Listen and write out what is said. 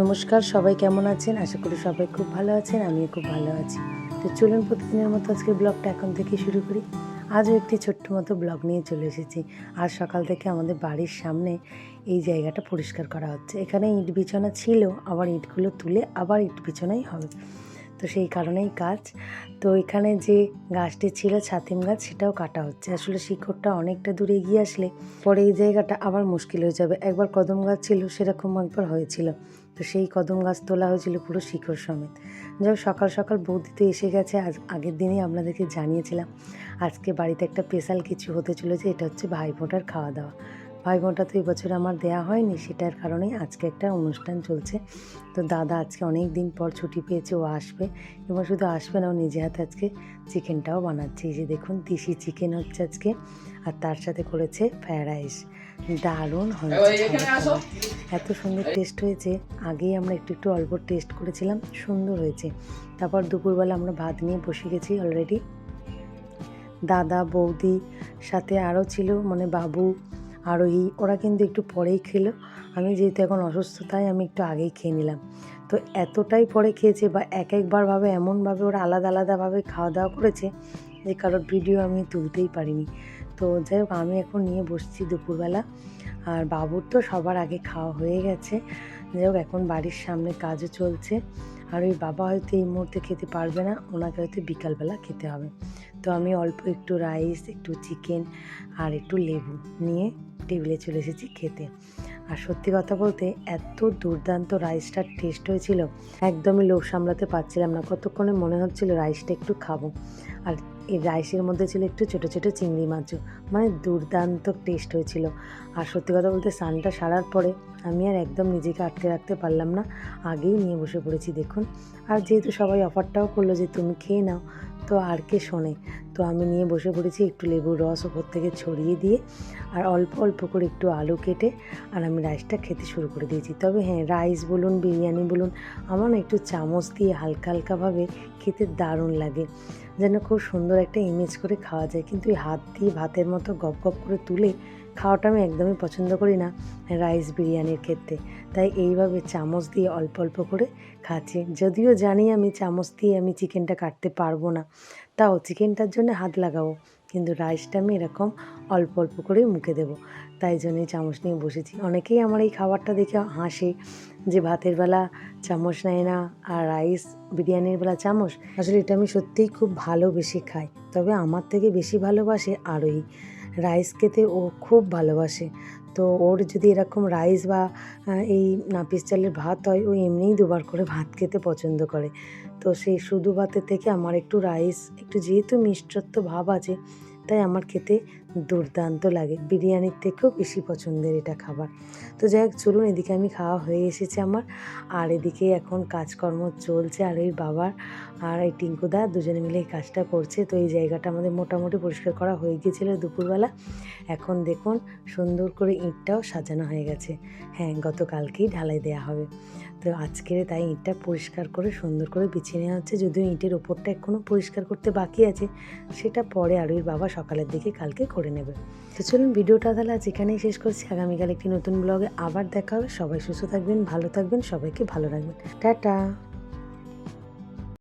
নমস্কার, সবাই কেমন আছেন? আশা করি সবাই খুব ভালো আছেন, আমিও খুব ভালো আছি। তো চলুন প্রতিদিনের মতো আজকে ব্লগটা এখন থেকে শুরু করি। আজও একটি ছোট্ট মতো ব্লগ নিয়ে চলে এসেছি। আজ সকাল থেকে আমাদের বাড়ির সামনে এই জায়গাটা পরিষ্কার করা হচ্ছে। এখানে ইট বিছানা ছিল, আবার ইটগুলো তুলে আবার ইট বিছানাই হবে। তো সেই কারণেই কাজ। তো এখানে যে গাছটি ছিল, ছাতিম গাছ, সেটাও কাটা হচ্ছে। আসলে শিকড়টা অনেকটা দূরে এগিয়ে আসলে পরে এই জায়গাটা আবার মুশকিল হয়ে যাবে। একবার কদম গাছ ছিল, সেরকম একবার হয়েছিল। তো সেই কদম গাছ তোলা হয়েছিল পুরো শিখর সমেত। যাই সকাল সকাল বৌদি তো এসে গেছে, আজ আগের দিনেই আপনাদেরকে জানিয়েছিলাম। আজকে বাড়িতে একটা স্পেশাল কিছু হতে চলেছে, এটা হচ্ছে ভাই ফোঁটার খাওয়া দাওয়া। ভাই ফোঁটা তো এবছর আমার দেয়া হয়নি সেটার কারণেই আজকে একটা অনুষ্ঠান চলছে। তো দাদা আজকে অনেক দিন পর ছুটি পেয়েছে ও আসবে। এবং শুধু আসবে না ও নিজে হাতে আজকে চিকেনটাও বানাচ্ছে। এই যে দেখুন দেশি চিকেন হচ্ছে আজকে আর তার সাথে করেছে ফ্রায়েড রাইস। দারুণ হয়েছে এত সুন্দর টেস্ট হয়েছে। আগেই আমরা একটু একটু অল্প টেস্ট করেছিলাম সুন্দর হয়েছে। তারপর দুপুরবেলা আমরা ভাত নিয়ে বসে গেছি অলরেডি দাদা বৌদি সাথে আরও ছিল মানে বাবু আরোহী ওরা কিন্তু একটু পরেই খেলো। আমি যেহেতু এখন অসুস্থ, তাই আমি একটু আগেই খেয়ে নিলাম। তো এতটাই পরে খেয়েছে বা এক একবারভাবে এমনভাবে ওরা আলাদা আলাদাভাবে খাওয়া দাওয়া করেছে যে কারোর ভিডিও আমি তুলতেই পারিনি। তো যাই হোক, আমি এখন নিয়ে বসছি দুপুরবেলা। আর বাবুর তো সবার আগে খাওয়া হয়ে গেছে। যাই হোক, এখন বাড়ির সামনে কাজও চলছে। আর ওই বাবা হয়তো এই মুহূর্তে খেতে পারবে না, ওনাকে হয়তো বিকালবেলা খেতে হবে। তো আমি অল্প একটু রাইস একটু চিকেন আর একটু লেবু নিয়ে টেবিলে চলে এসেছি খেতে। আর সত্যি কথা বলতে এত দুর্দান্ত রাইসটার টেস্ট হয়েছিল, একদমই লোভ সামলাতে পারছিলাম না। কতক্ষণে মনে হচ্ছিল রাইসটা একটু খাব। আর এই রাইসের মধ্যে ছিল একটু ছোটো ছোটো চিংড়ি মাছও মানে দুর্দান্ত টেস্ট হয়েছিল। আর সত্যি কথা বলতে সানটা সারার পরে আমি আর একদম নিজেকে আটকে রাখতে পারলাম না, আগেই নিয়ে বসে পড়েছি, দেখুন। আর যেহেতু সবাই অফারটাও করল যে, তুমি খেয়ে নাও। তো আর কে শোনে। তো আমি নিয়ে বসে পড়েছি একটু লেবুর রস ওপর থেকে ছড়িয়ে দিয়ে আর অল্প অল্প করে একটু আলু কেটে আর আমি রাইসটা খেতে শুরু করে দিয়েছি। তবে হ্যাঁ রাইস বলুন, বিরিয়ানি বলুন, আমার না একটু চামচ দিয়ে হালকা হালকাভাবে খেতে দারুণ লাগে। যেন খুব সুন্দর একটা ইমেজ করে খাওয়া যায়। কিন্তু এই হাত দিয়ে ভাতের মতো গপ গপ করে তুলে খাওয়াটা আমি একদমই পছন্দ করি না রাইস বিরিয়ানির ক্ষেত্রে। তাই এইভাবে চামচ দিয়ে অল্প অল্প করে খাচ্ছি। যদিও জানি আমি চামচ দিয়ে আমি চিকেনটা কাটতে পারব না। তাও চিকেনটার জন্য হাত লাগাবো। কিন্তু রাইসটা আমি এরকম অল্প অল্প করেই মুখে দেবো। তাই জন্যই চামচ নিয়ে বসেছি। অনেকেই আমার এই খাবারটা দেখে হাসে যে ভাতের বেলা চামচ নেয় না আর রাইস বিরিয়ানির বেলা চামচ। আসলে এটা আমি সত্যিই খুব ভালোবেসে খাই। তবে আমার থেকে বেশি ভালোবাসে আরোই। রাইস খেতে ও খুব ভালোবাসে। তো ওর যদি এরকম রাইস বা এই নাপিস চালের ভাত হয়, ও এমনিই দুবার করে ভাত খেতে পছন্দ করে। তো সেই শুধু ভাতের থেকে আমার একটু রাইস একটু যেহেতু মিষ্টত্ব ভাব আছে, তাই আমার খেতে দুর্দান্ত লাগে। বিরিয়ানির থেকেও বেশি পছন্দের এটা খাবার। তো যাই হোক, চলুন এদিকে আমি খাওয়া হয়ে এসেছে আমার। আর এদিকে এখন কাজকর্ম চলছে আর ওই বাবার আর এই টিঙ্কুদা দুজনে মিলে এই কাজটা করছে। তো এই জায়গাটা আমাদের মোটামুটি পরিষ্কার করা হয়ে গিয়েছিল দুপুরবেলা। এখন দেখুন, সুন্দর করে ইঁটটাও সাজানো হয়ে গেছে। হ্যাঁ গতকালকেই ঢালাই দেওয়া হবে। তো আজকের তাই ইঁটটা পরিষ্কার করে, সুন্দর করে বিছিয়ে নেওয়া হচ্ছে। যদিও ইঁটের ওপরটা এখনও পরিষ্কার করতে বাকি আছে, সেটা পরে আরুর বাবা সকালের দিকে কালকে করে নেবে। তো চলুন ভিডিওটা তাহলে আজ এখানেই শেষ করছি। আগামীকাল একটি নতুন ব্লগে আবার দেখা হবে। সবাই সুস্থ থাকবেন, ভালো থাকবেন, সবাইকে ভালো রাখবেন। টাটা!